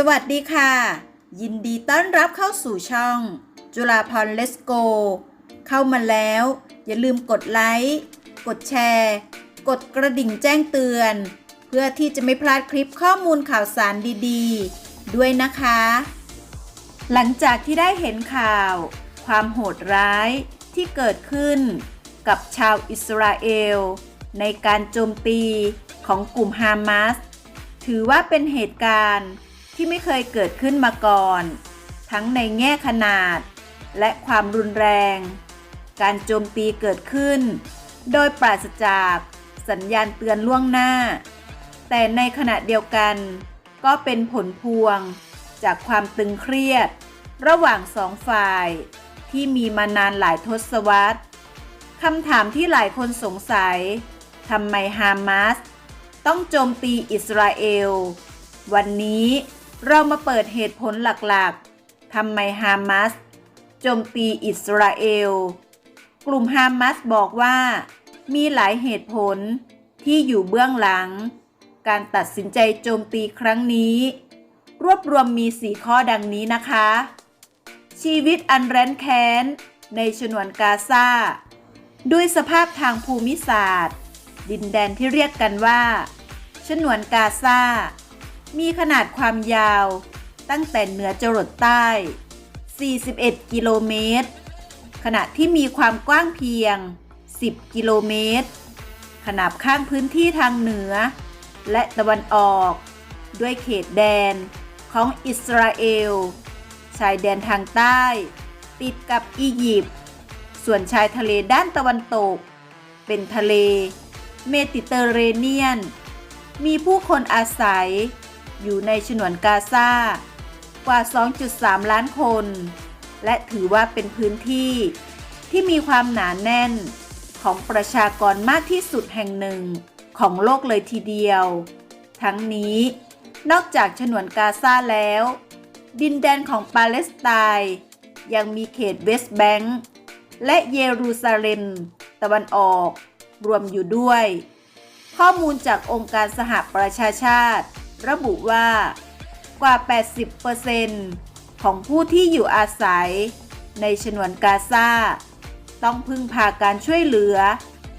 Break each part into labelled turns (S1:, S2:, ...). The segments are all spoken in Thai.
S1: สวัสดีค่ะ ยินดีต้อนรับเข้าสู่ช่อง จุฬาพรเลสโก เข้ามาแล้ว อย่าลืมกดไลค์กดแชร์ กดกระดิ่งแจ้งเตือน เพื่อที่จะไม่พลาดคลิปข้อมูลข่าวสารดีๆ ด้วยนะคะ หลังจากที่ได้เห็นข่าว ความโหดร้ายที่เกิดขึ้น กับชาวอิสราเอล ในการโจมตีของกลุ่มฮามาสถือว่าเป็นเหตุการณ์ ที่ไม่เคยเกิดขึ้นมาก่อน ทั้งในแง่ขนาด และความรุนแรง การโจมตีเกิดขึ้น โดยปราศจากสัญญาณเตือนล่วงหน้า แต่ในขณะเดียวกัน ก็เป็นผลพวงจากความตึงเครียด ระหว่างสองฝ่ายที่มีมานานหลายทศวรรษคำถามที่หลายคนสงสัยทำไมฮามาสต้องโจมตีอิสราเอล วันนี้ เรามาเปิดเหตุผลหลักๆ ทำไมฮามาสโจมตีอิสราเอล กลุ่มฮามาสบอกว่ามีหลายเหตุผลที่อยู่เบื้องหลัง การตัดสินใจโจมตีครั้งนี้ รวบรวมมี4ข้อดังนี้นะคะ ชีวิตอันแร้นแค้น ในฉนวนกาซาด้วยสภาพทางภูมิศาสตร์ ดินแดนที่เรียกกันว่าฉนวนกาซา มีขนาดความยาว ตั้งแต่เหนือจรดใต้ 41 กิโลเมตร ขณะที่มีความกว้างเพียง 10 กิโลเมตร ขนาบข้างพื้นที่ทางเหนือ และตะวันออก ด้วยเขตแดนของอิสราเอล ชายแดนทางใต้ ติดกับอียิปต์ ส่วนชายทะเลด้านตะวันตก เป็นทะเล เมดิเตอร์เรเนียน มีผู้คนอาศัย อยู่ในฉนวนกาซากว่า 2.3 ล้านคน และถือว่าเป็นพื้นที่ที่มีความหนาแน่นของประชากรมากที่สุดแห่งหนึ่งของโลกเลยทีเดียว ทั้งนี้นอกจากฉนวนกาซาแล้ว ดินแดนของปาเลสไตน์ยังมีเขตเวสต์แบงก์และเยรูซาเล็ม ตะวันออก รวมอยู่ด้วย ข้อมูลจากองค์การสหประชาชาติ ระบุว่ากว่า 80%ของผู้ที่อยู่อาศัย ในฉนวนกาซาต้องพึ่งพาการช่วยเหลือ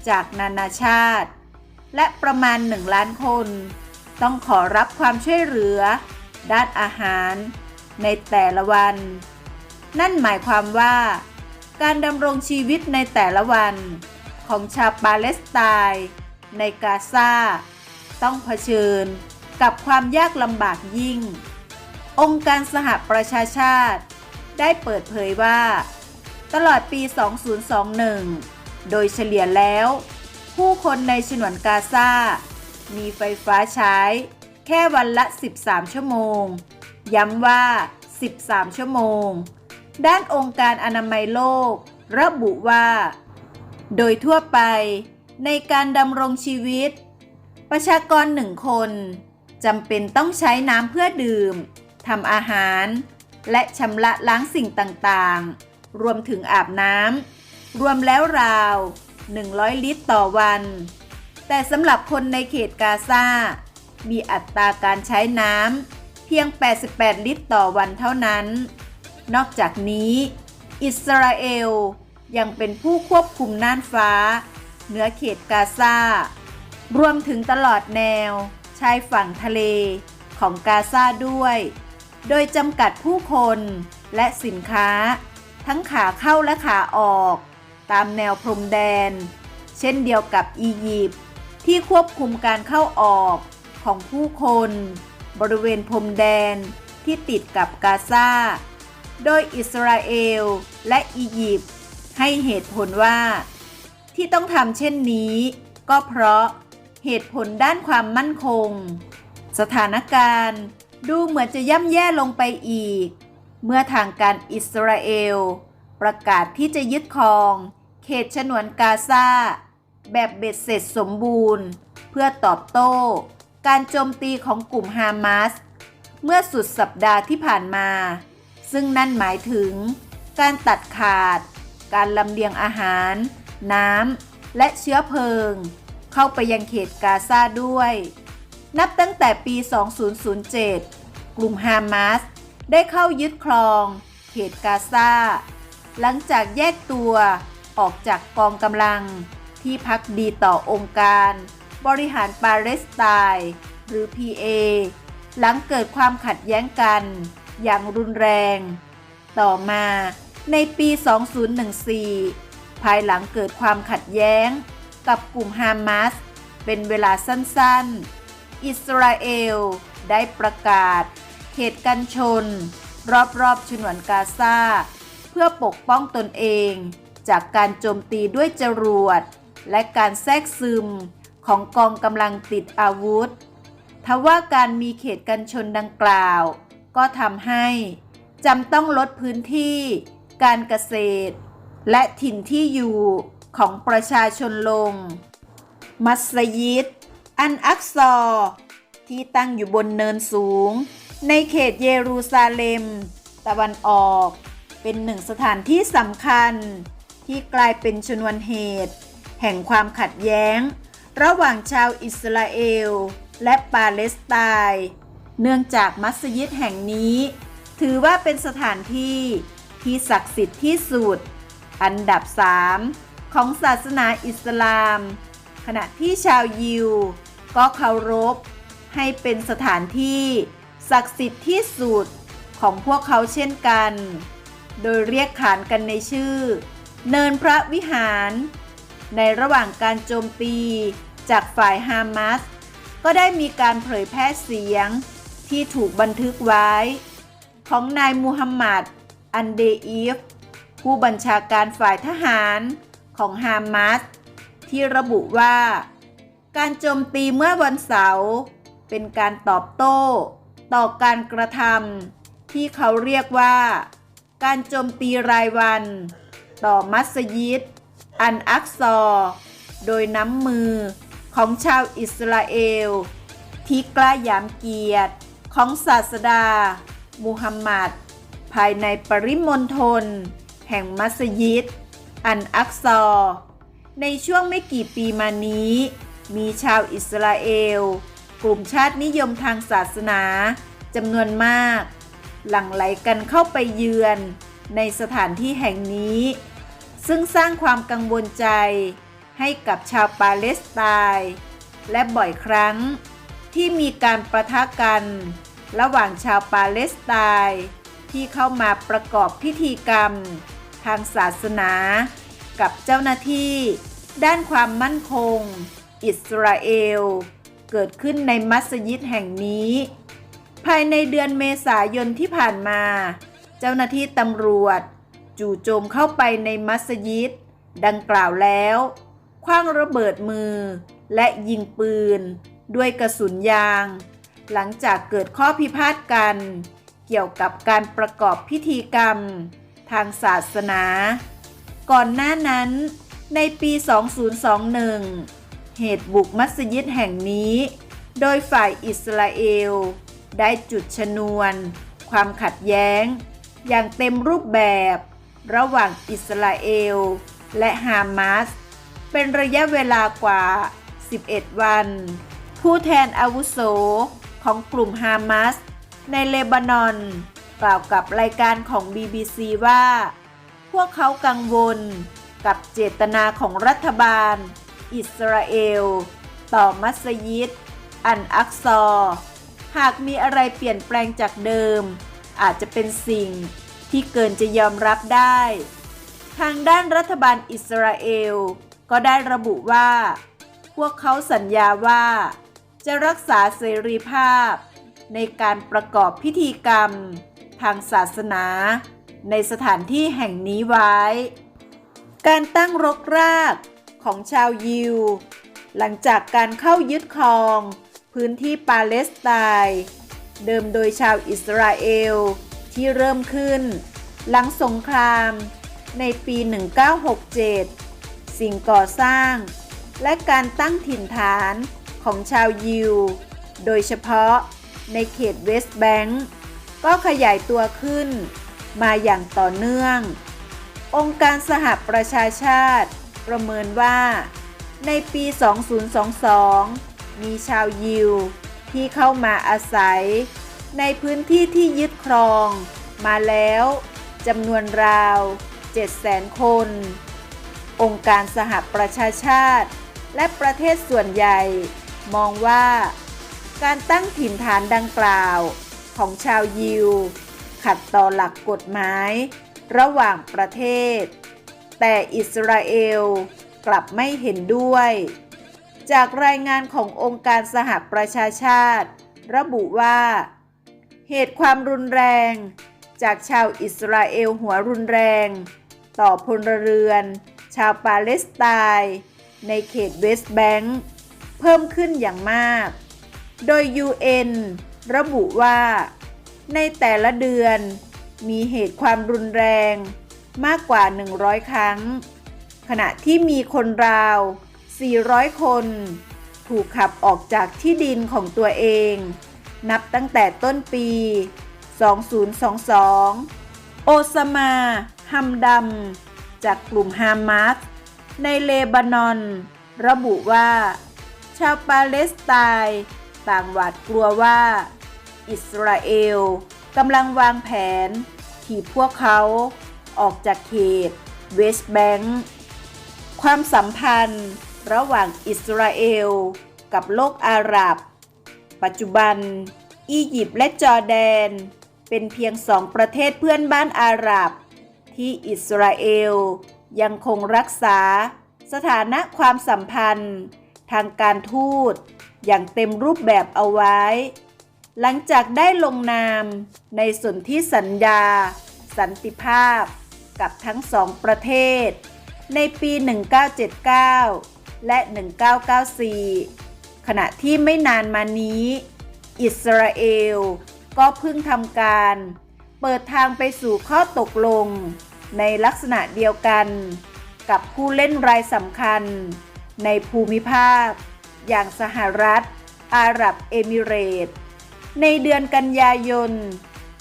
S1: จากนานาชาติ และประมาณ 1 ล้านคน ต้องขอรับความช่วยเหลือ ด้านอาหารในแต่ละวัน นั่นหมายความว่า การดำรงชีวิตในแต่ละวัน ของชาวปาเลสไตน์ในกาซาต้องเผชิญ กับความยากลำบากยิ่ง องค์การสหประชาชาติ ได้เปิดเผยว่า ตลอดปี 2021 โดยเฉลี่ยแล้ว ผู้คนในฉนวนกาซา มีไฟฟ้าใช้ แค่วันละ 13 ชั่วโมง ย้ำว่า 13 ชั่วโมง ด้านองค์การอนามัยโลก ระบุว่า โดยทั่วไปในการดำรงชีวิต ประชากรหนึ่งคน จำเป็นต้องใช้น้ำเพื่อดื่มทำอาหาร และชำระล้างสิ่งต่างๆ รวมถึงอาบน้ำรวมแล้วราว 100 ลิตรต่อวัน แต่สำหรับคนในเขตกาซา มีอัตราการใช้น้ำเพียง 88 ลิตรต่อวันเท่านั้น นอกจากนี้ อิสราเอลยังเป็นผู้ควบคุมน่านฟ้าเหนือเขตกาซารวมถึงตลอดแนว ชายฝั่งทะเลของกาซาด้วย โดยจำกัดผู้คนและสินค้า ทั้งขาเข้าและขาออก ตามแนวพรมแดน เช่นเดียวกับอียิปต์ที่ควบคุมการเข้าออกของผู้คน บริเวณพรมแดนที่ติดกับกาซา โดยอิสราเอลและอียิปต์ให้เหตุผลว่า ที่ต้องทำเช่นนี้ ก็เพราะ เหตุผลด้านความมั่นคง สถานการณ์ ดูเหมือนจะย่ำแย่ลงไปอีก เมื่อทางการอิสราเอล ประกาศที่จะยึดครอง เขตฉนวนกาซาแบบเบ็ดเสร็จสมบูรณ์ เพื่อตอบโต้ การโจมตีของกลุ่มฮามาสเมื่อสุดสัปดาห์ที่ผ่านมา ซึ่งนั่นหมายถึง การตัดขาด การลำเลียงอาหาร น้ำ และเชื้อเพลิง เข้าไปยังเขตกาซาด้วย นับตั้งแต่ปี 2007 กลุ่มฮามาสได้เข้ายึดครอง เขตกาซาหลังจากแยกตัวออกจากกองกำลังที่พักดีต่อองค์การ บริหารปาเลสไตน์หรือ PA หลังเกิดความขัดแย้งกันอย่างรุนแรง ต่อมาในปี 2014 ภายหลังเกิดความขัดแย้ง กับกลุ่มฮามาสเป็นเวลาสั้นๆ อิสราเอลได้ประกาศ เขตกันชน รอบๆ ฉนวนกาซาเพื่อปกป้องตนเอง จากการโจมตีด้วยจรวด และการแทรกซึมของกองกำลังติดอาวุธ ทว่าการมีเขตกันชนดังกล่าว ก็ทำให้จำต้องลดพื้นที่ การเกษตร และถิ่นที่อยู่ ของประชาชนลง มัสยิด อันอักซอ ที่ตั้งอยู่บนเนินสูง ในเขตเยรูซาเล็ม ตะวันออก เป็นหนึ่งสถานที่สำคัญ ที่กลายเป็นชนวนเหตุ แห่งความขัดแย้ง ระหว่างชาวอิสราเอล และปาเลสไตน์เนื่องจากมัสยิดแห่งนี้ ถือว่าเป็นสถานที่ที่ศักดิ์สิทธิ์ที่สุด อันดับ 3 ของศาสนาอิสลาม ขณะที่ชาวยิว ก็เคารพ ให้เป็นสถานที่ ศักดิ์สิทธิ์ที่สุดของพวกเขาเช่นกัน โดยเรียกขานกันในชื่อ เนินพระวิหาร ในระหว่างการโจมตีจากฝ่ายฮามาสก็ได้มีการเผยแพร่เสียงที่ถูกบันทึกไว้ ของนายมูฮัมหมัด อันเดอีฟ ผู้บัญชาการฝ่ายทหาร ของฮามาสที่ระบุว่า การโจมตีเมื่อวันเสาร์เป็นการตอบโต้ ต่อการกระทำที่เขาเรียกว่า การโจมตีรายวัน ต่อมัสยิด อันอักซอ โดยน้ำมือของชาวอิสราเอล ที่กล้าหยามเกียรติของศาสดา มูฮัมหมัด ภายในปริมณฑลแห่งมัสยิด อันอักซอ ในช่วงไม่กี่ปีมานี้ มีชาวอิสราเอล กลุ่มชาตินิยมทางศาสนาจำนวนมาก หลั่งไหลกันเข้าไปเยือนในสถานที่แห่งนี้ ซึ่งสร้างความกังวลใจให้กับชาวปาเลสไตน์และบ่อยครั้งที่มีการประทะกัน ระหว่างชาวปาเลสไตน์ที่เข้ามาประกอบพิธีกรรม ทางศาสนา กับเจ้าหน้าที่ ด้านความมั่นคง อิสราเอล เกิดขึ้นในมัสยิดแห่งนี้ ภายในเดือนเมษายนที่ผ่านมา เจ้าหน้าที่ตำรวจ จู่โจมเข้าไปในมัสยิด ดังกล่าวแล้วคว้างระเบิดมือ และยิงปืน ด้วยกระสุนยาง หลังจากเกิดข้อพิพาทกัน เกี่ยวกับการประกอบพิธีกรรม ทางศาสนา ก่อนหน้านั้นในปี 2021 เหตุบุกมัสยิดแห่งนี้ โดยฝ่ายอิสราเอล ได้จุดชนวน ความขัดแย้ง อย่างเต็มรูปแบบ ระหว่างอิสราเอล และฮามาสเป็นระยะเวลากว่า 11 วัน ผู้แทนอาวุโสของกลุ่มฮามาสในเลบานอน กล่าวกับรายการของ BBC ว่า พวกเขากังวลกับเจตนาของรัฐบาล อิสราเอล ต่อมัสยิด อันอักซอ หากมีอะไรเปลี่ยนแปลงจากเดิม อาจจะเป็นสิ่งที่เกินจะยอมรับได้ ทางด้านรัฐบาลอิสราเอล ก็ได้ระบุว่า พวกเขาสัญญาว่า จะรักษาเสรีภาพ ในการประกอบพิธีกรรม ทางศาสนา ในสถานที่แห่งนี้ไว้ การตั้งรกรากของชาวยิว หลังจากการเข้ายึดครอง พื้นที่ปาเลสไตน์เดิมโดยชาวอิสราเอลที่เริ่มขึ้น หลังสงครามในปี 1967 สิ่งก่อสร้าง และการตั้งถิ่นฐานของชาวยิว โดยเฉพาะในเขตเวสต์แบงก์ ก็ขยายตัวขึ้น มาอย่างต่อเนื่อง องค์การสหประชาชาติ ประเมินว่า ในปี 2022 มีชาวยิว ที่เข้ามาอาศัย ในพื้นที่ที่ยึดครอง มาแล้วจำนวนราว 700,000 คน องค์การสหประชาชาติ และประเทศส่วนใหญ่ มองว่า การตั้งถิ่นฐานดังกล่าว ของชาวยิว ขัดต่อหลักกฎหมาย ระหว่างประเทศ แต่อิสราเอลกลับไม่เห็นด้วย จากรายงานขององค์การสหประชาชาติ ระบุว่า เหตุความรุนแรง จากชาวอิสราเอลหัวรุนแรง ต่อพลเรือน ชาวปาเลสไตน์ในเขตเวสต์แบงค์เพิ่มขึ้นอย่างมาก โดย UN ระบุว่า ในแต่ละเดือนมีเหตุความรุนแรงมากกว่า 100 ครั้ง ขณะที่มีคนราว 400 คน ถูกขับออกจากที่ดินของตัวเอง นับตั้งแต่ต้นปี 2022 โอซามาฮัมดัม จากกลุ่มฮามาสในเลบานอน ระบุว่า ชาวปาเลสไตน์ต่างหวาดกลัวว่า อิสราเอลกำลังวางแผนที่พวกเขาออกจากเขตเวสต์แบงค์ความสัมพันธ์ระหว่างอิสราเอลกับโลกอาหรับ ปัจจุบัน อียิปต์และจอร์แดน เป็นเพียงสองประเทศเพื่อนบ้านอาหรับ ที่อิสราเอลยังคงรักษาสถานะความสัมพันธ์ ทางการทูตอย่างเต็มรูปแบบเอาไว้ หลังจากได้ลงนามในสนธิสัญญา สันติภาพ กับทั้งสองประเทศ ในปี 1979 และ 1994 ขณะที่ไม่นานมานี้ อิสราเอลก็เพิ่งทำการ เปิดทางไปสู่ข้อตกลง ในลักษณะเดียวกัน กับผู้เล่นรายสำคัญ ในภูมิภาค อย่างสหรัฐ อาหรับเอมิเรตส์ ในเดือนกันยายน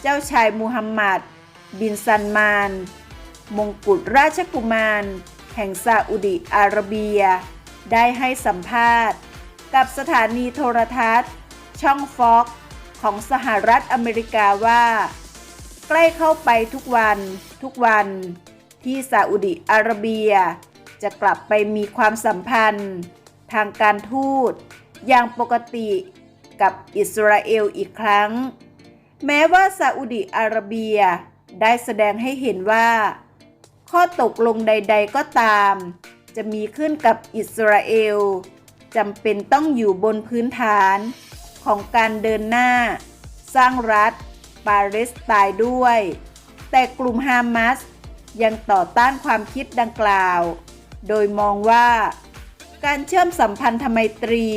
S1: เจ้าชายมูฮัมหมัด บินซันมาน มงกุฎราชกุมาร แห่งซาอุดิอาระเบีย ได้ให้สัมภาษณ์ กับสถานีโทรทัศน์ ช่องฟ็อกของสหรัฐอเมริกาว่า ใกล้เข้าไปทุกวันทุกวัน ที่ซาอุดิอาระเบีย จะกลับไปมีความสัมพันธ์ ทางการทูตอย่างปกติ กับอิสราเอลอีกครั้ง แม้ว่าซาอุดิอาระเบียได้แสดงให้เห็นว่า ข้อตกลงใด ๆก็ตาม จะมีขึ้นกับอิสราเอลจำเป็นต้องอยู่บนพื้นฐานของการเดินหน้า สร้างรัฐปาเลสไตน์ด้วย แต่กลุ่มฮามาสยังต่อต้านความคิดดังกล่าว โดยมองว่า การเชื่อมสัมพันธไมตรี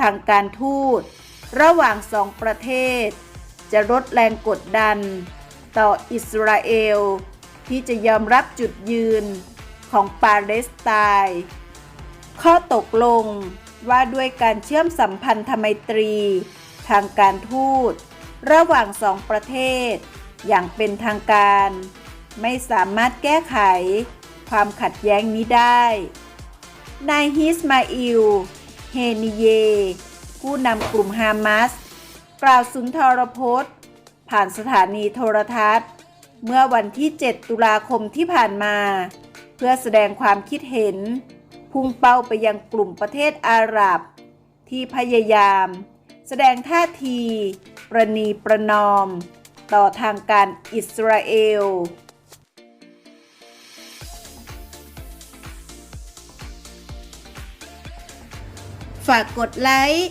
S1: ทางการทูต ระหว่างสองประเทศ จะลดแรงกดดัน ต่ออิสราเอล ที่จะยอมรับจุดยืนของปาเลสไตน์ข้อตกลงว่าด้วยการเชื่อมสัมพันธไมตรี ทางการทูต ระหว่างสองประเทศ อย่างเป็นทางการ ไม่สามารถแก้ไข ความขัดแย้งนี้ได้ นายฮิสมาอิล เฮนิเย ผู้นำกลุ่มฮามาส กล่าวสุนทรพจน์ ผ่านสถานีโทรทัศน์ เมื่อวันที่ 7 ตุลาคมที่ผ่านมา เพื่อแสดงความคิดเห็น พุ่งเป้าไปยังกลุ่มประเทศอาหรับ ที่พยายาม แสดงท่าที ประนีประนอม ต่อทางการอิสราเอลฝากกดไลค์